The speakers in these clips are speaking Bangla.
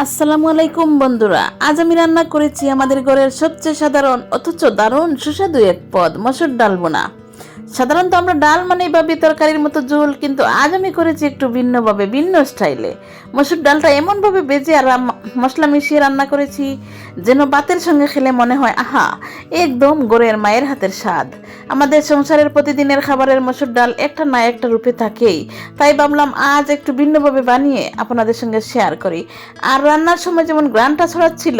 আসসালামু আলাইকুম বন্ধুরা, আজ আমি রান্না করেছি আমাদের ঘরের সবচেয়ে সাধারণ, অথচ দারুণ সুস্বাদু এক পদ, মসুর ডাল বোনা। সাধারণত আমরা ডাল মানে ভাবি তরকারির মতো ঝোল, কিন্তু আজ আমি করেছি একটু ভিন্নভাবে, ভিন্ন স্টাইলে। মসুর ডালটা এমনভাবে বেজে আর মশলা মিশিয়ে রান্না করেছি, যেন ভাতের সঙ্গে খেলে মনে হয়, আহা, একদম গোরের মায়ের হাতের স্বাদ। আমাদের সংসারের প্রতিদিনের খাবারের মসুর ডাল একটা না একটা রূপে থাকেই। তাই ভাবলাম আজ একটু ভিন্নভাবে বানিয়ে আপনাদের সঙ্গে শেয়ার করি। আর রান্নার সময় যেমন গ্রানটা ছড়াচ্ছিল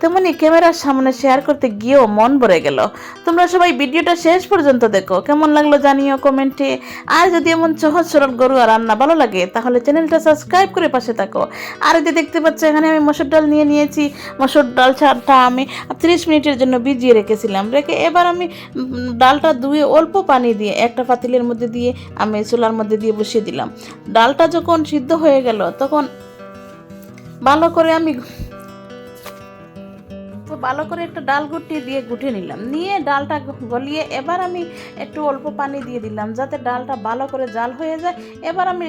তেমনি ক্যামেরার সামনে শেয়ার করতে গিয়েও মন ভরে গেল। তোমরা সবাই ভিডিওটা শেষ পর্যন্ত দেখো। কেমন লাগল জানিও কমেন্টে আর যদি এমন সহজ সরল গরুয়া রান্না ভালো লাগে তাহলে চ্যানেলটা সাবস্ক্রাইব করে পাশে থাকো। আর যে দেখতে পাচ্ছ এখানে আমি মসুর ডাল নিয়ে নিয়েছি। মসুর ডাল ছাড়টা আমি তিরিশ মিনিটের জন্য ভিজিয়ে রেখেছিলাম। রেখে এবার আমি উম, ডালটা ধুয়ে অল্প পানি দিয়ে, একটা পাতিলের মধ্যে দিয়ে আমি চুলার মধ্যে দিয়ে বসিয়ে দিলাম। ডালটা যখন সিদ্ধ হয়ে গেল, তখন ভালো করে আমি ভালো করে একটা ডাল গুটি দিয়ে গুটে নিলাম। নিয়ে ডালটা গলিয়ে এবার আমি একটু অল্প পানি দিয়ে দিলাম যাতে ডালটা ভালো করে জাল হয়ে যায়। এবার আমি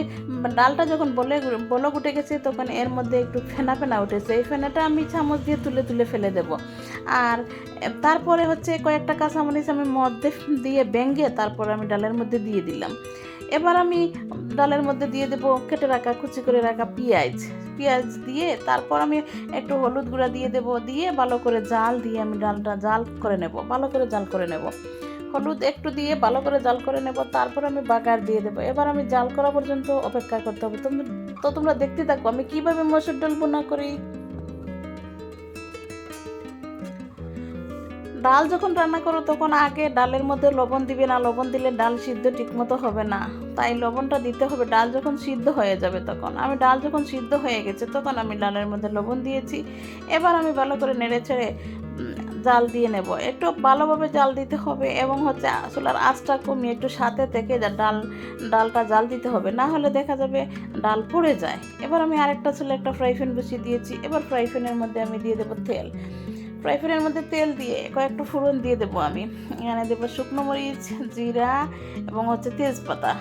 ডালটা যখন বলে বলো গুটে গেছে তখন এর মধ্যে একটু ফেনা ফেনা উঠেছে। এই ফেনাটা আমি চামচ দিয়ে তুলে তুলে ফেলে দেব। আর তারপরে হচ্ছে কয়েকটা কাঁচামরিচ আমি মধ্যে দিয়ে ব্যাঙ্গে তারপরে আমি ডালের মধ্যে দিয়ে দিলাম। এবার আমি ডালের মধ্যে দিয়ে দেবো, কেটে রাখা, কুচি করে রাখা পেঁয়াজ। পেঁয়াজ দিয়ে তারপর আমি একটু হলুদ গুঁড়া দিয়ে দেবো, দিয়ে ভালো করে জাল দিয়ে আমি ডালটা জাল করে নেব, ভালো করে জাল করে নেব। হলুদ একটু দিয়ে ভালো করে জাল করে নেব, তারপর আমি বাগার দিয়ে দেবো। এবার আমি জাল করা পর্যন্ত অপেক্ষা করতে হবে। তো তোমরা দেখতে থাকো, আমি কীভাবে মসুর ডাল বোনা করি? ডাল যখন রান্না করো, তখন আগে ডালের মধ্যে লবণ দিবে না, লবণ দিলে ডাল সিদ্ধ ঠিকমতো হবে না। তাই লবণটা দিতে হবে। ডাল যখন সিদ্ধ হয়ে যাবে তখন। আমি ডাল যখন সিদ্ধ হয়ে গেছে তখন আমি ডালের মধ্যে লবণ দিয়েছি। এবার আমি ভালো করে নেড়ে ছেড়ে জাল দিয়ে নেব। একটু ভালোভাবে জাল দিতে হবে এবং হচ্ছে চুলার আঁচটা কমিয়ে একটু সাথে থেকে ডাল, ডালটা জাল দিতে হবে। না হলে দেখা যাবে ডাল পড়ে যায়। এবার আমি আরেকটা চুলে একটা ফ্রাই প্যান বসিয়ে দিয়েছি। এবার ফ্রাই মধ্যে আমি দিয়ে দেবো তেল। ফ্রাই মধ্যে তেল দিয়ে কয়েকটা ফোড়ন দিয়ে দেবো আমি। এখানে দেবো শুকনো মরিচ, জিরা এবং হচ্ছে তেজপাতা।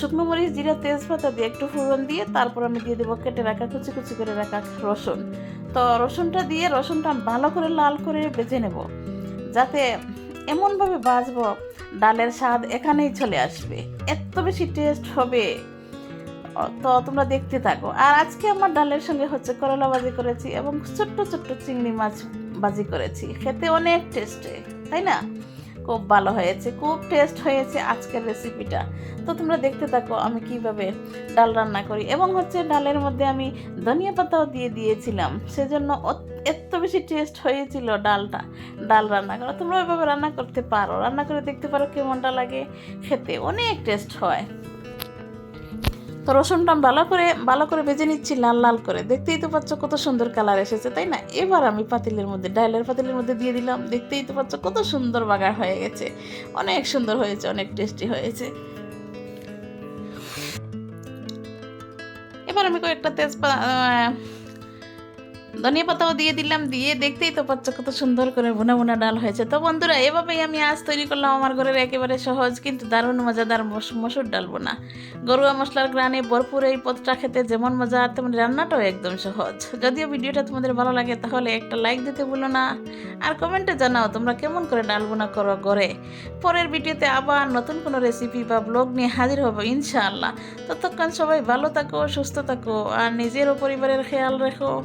শুকনো মরিচ, জিরা, তেজপাতা দিয়ে একটু ফোড়ন দিয়ে তারপর আমি দিয়ে দেবো কেটে রাখা, কুচি কুচি করে রাখা রসুন। তো রসুনটা দিয়ে রসুনটা ভালো করে লাল করে বেজে নেব, যাতে এমনভাবে বাজবো ডালের স্বাদ এখানেই চলে আসবে, এত বেশি টেস্ট হবে। তো তোমরা দেখতে থাকো। আর আজকে আমার ডালের সঙ্গে হচ্ছে করলা ভাজি করেছি এবং ছোট্ট ছোট্ট চিংড়ি মাছ ভাজি করেছি, খেতে অনেক টেস্টে তাই না? খুব ভালো হয়েছে, খুব টেস্ট হয়েছে আজকের রেসিপিটা তো তোমরা দেখতে থাকো আমি কীভাবে ডাল রান্না করি। এবং হচ্ছে ডালের মধ্যে আমি ধনিয়া পাতাও দিয়ে দিয়েছিলাম, সেজন্য এত বেশি টেস্ট হয়েছিল ডালটা, ডাল রান্না করা। তোমরা ওইভাবে রান্না করতে পারো, রান্না করে দেখতে পারো কেমনটা লাগে, খেতে অনেক টেস্ট হয়। তো রসুনটা ভালো করে ভালো করে ভেজে নিচ্ছি, লাল লাল করে। দেখতেই তো পাচ্ছ কত সুন্দর কালার এসেছে, তাই না? এবার আমি পাতিলের মধ্যে, ডাইলের পাতিলের মধ্যে দিয়ে দিলাম। দেখতেই তো পাচ্ছ কত সুন্দর বাগার হয়ে গেছে। অনেক সুন্দর হয়েছে, অনেক টেস্টি হয়েছে। এবার আমি কয়েকটা তেজপাতা ধনিয়া পাতাও দিয়ে দিলাম, দিয়ে দেখতেই তো পাচ্ছ কত সুন্দর করে ভুনা ভুনা ডাল হয়েছে। তো বন্ধুরা, এভাবেই আমি আজ তৈরি করলাম আমার ঘরের একেবারে সহজ কিন্তু দারুণ মজাদার মস- মসুর ডাল বোনা গরুয়া মশলার গ্রানে ভরপুর এই পদটা খেতে যেমন মজা আর তেমন রান্নাটাও একদম সহজ। যদিও ভিডিওটা তোমাদের ভালো লাগে, তাহলে একটা লাইক দিতে ভুলো না। আর কমেন্টে জানাও তোমরা কেমন করে ডাল বোনা করো ঘরে। পরের ভিডিওতে আবার নতুন কোনো রেসিপি বা ব্লগ নিয়ে হাজির হব ইনশাআল্লাহ। ততক্ষণ সবাই ভালো থাকো, সুস্থ থাকো, আর নিজের ও পরিবারের খেয়াল রেখো।